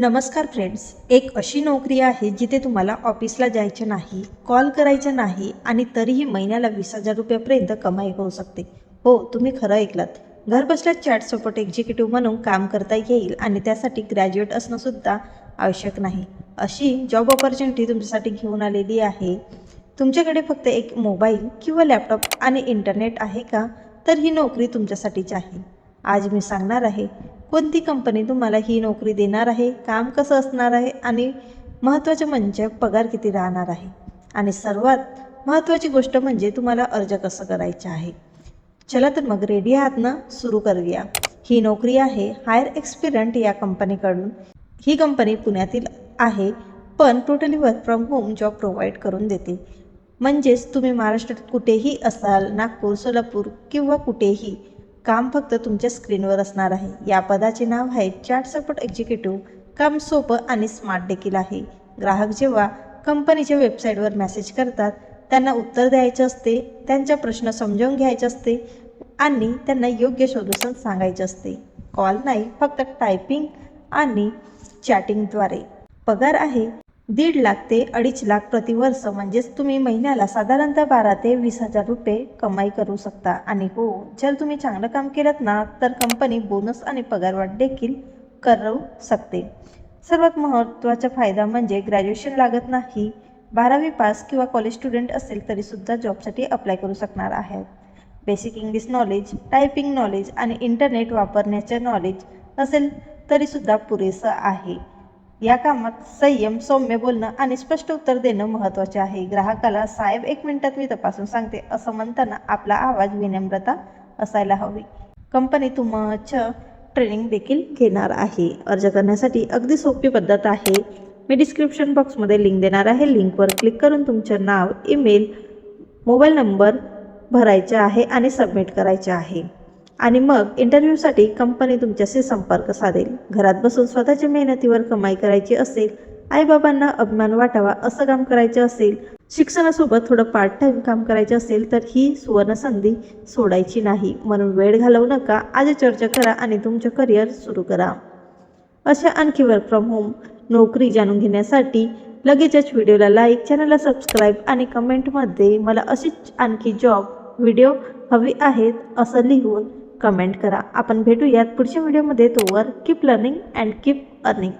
नमस्कार फ्रेंड्स एक अशी नोकरी आहे जिथे तुम्हाला ऑफिसला जायचे नाही कॉल करायचे नाही आणि तरीही महिन्याला वीस हजार रुपयापर्यंत कमाई होऊ शकते. हो तुम्ही खरं ऐकलात. घर बसल्या चॅट सपोर्ट एक्झिक्युटिव्ह म्हणून काम करता येईल आणि त्यासाठी ग्रॅज्युएट असणं सुद्धा आवश्यक नाही. अशी जॉब ऑपॉर्च्युनिटी तुमच्यासाठी घेऊन आलेली आहे. तुमच्याकडे फक्त एक मोबाईल किंवा लॅपटॉप आणि इंटरनेट आहे का? तर ही नोकरी तुमच्यासाठीच आहे. आज मी सांगणार आहे कोणती कंपनी तुम्हाला ही नोकरी देणार आहे? काम कसं असणार आहे? आणि महत्त्वाचे म्हणजे पगार किती राहणार आहे? आणि सर्वात महत्त्वाची गोष्ट म्हणजे तुम्हाला अर्ज कसं करायचं आहे? चला तर मग रेडी आहात ना? सुरू करूया. ही नोकरी आहे हायर एक्सपिरियंट या कंपनीकडून. ही कंपनी पुण्यातील आहे पण totally work from home job provide करून देते. म्हणजेच तुम्ही महाराष्ट्रात कुठेही असाल नागपूर सोलापूर किंवा कुठेही काम फक्त तुमच्या स्क्रीनवर असणार आहे. या पदाचे नाव आहे चॅट सपोर्ट एक्झिक्युटिव्ह काम सोपं आणि स्मार्ट देखील आहे. ग्राहक जेव्हा कंपनीच्या वेबसाईटवर मेसेज करतात त्यांना उत्तर द्यायचे असते त्यांचा प्रश्न समजावून घ्यायचे असते आणि त्यांना योग्य सोल्युशन सांगायचे असते. कॉल नाही फक्त टायपिंग आणि चॅटिंगद्वारे. पगार आहे दीड लाख ते अडीच लाख प्रतिवर्ष म्हणजेच तुम्ही महिन्याला साधारणतः बारा ते वीस हजार रुपये कमाई करू शकता. आणि हो जर तुम्ही चांगलं काम केलं ना तर कंपनी बोनस आणि पगारवाढ देखील करू शकते. सर्वात महत्त्वाचा फायदा म्हणजे ग्रॅज्युएशन लागत नाही. बारावी पास किंवा कॉलेज स्टुडंट असेल तरीसुद्धा जॉबसाठी अप्लाय करू शकणार आहेत basic English knowledge typing knowledge आणि इंटरनेट वापरण्याचे नॉलेज असेल तरीसुद्धा पुरेसं आहे. या कामात संयम सौम्य बोलणं आणि स्पष्ट उत्तर देणं महत्त्वाचे आहे. ग्राहकाला साहेब एक मिनिटात मी तपासून सांगते. असं म्हणताना आपला आवाज विनम्रता असायला हवी. कंपनी तुमचं ट्रेनिंग देखील घेणार आहे. अर्ज करण्यासाठी अगदी सोपी पद्धत आहे. मी डिस्क्रिप्शन बॉक्समध्ये लिंक देणार आहे. लिंकवर क्लिक करून तुमचं नाव ईमेल मोबाईल नंबर भरायचा आहे आणि सबमिट करायचे आहे. आणि मग इंटरव्ह्यूसाठी कंपनी तुमच्याशी संपर्क साधेल. घरात बसून स्वतःच्या मेहनतीवर कमाई करायची असेल आईबाबांना अभिमान वाटावा असं काम करायचं असेल शिक्षणासोबत थोडं पार्ट टाईम काम करायचं असेल तर ही सुवर्णसंधी सोडायची नाही. म्हणून वेळ घालवू नका. आज चर्चा करा आणि तुमचं करिअर सुरू करा. अशा आणखी वर्क फ्रॉम होम नोकरी जाणून घेण्यासाठी लगेचच व्हिडिओला लाईक चॅनलला सबस्क्राईब आणि कमेंटमध्ये मला अशीच आणखी जॉब व्हिडिओ हवी आहेत असं लिहून कमेंट करा. आपण भेटूयात पुढच्या व्हिडिओमध्ये. तोवर keep learning and keep earning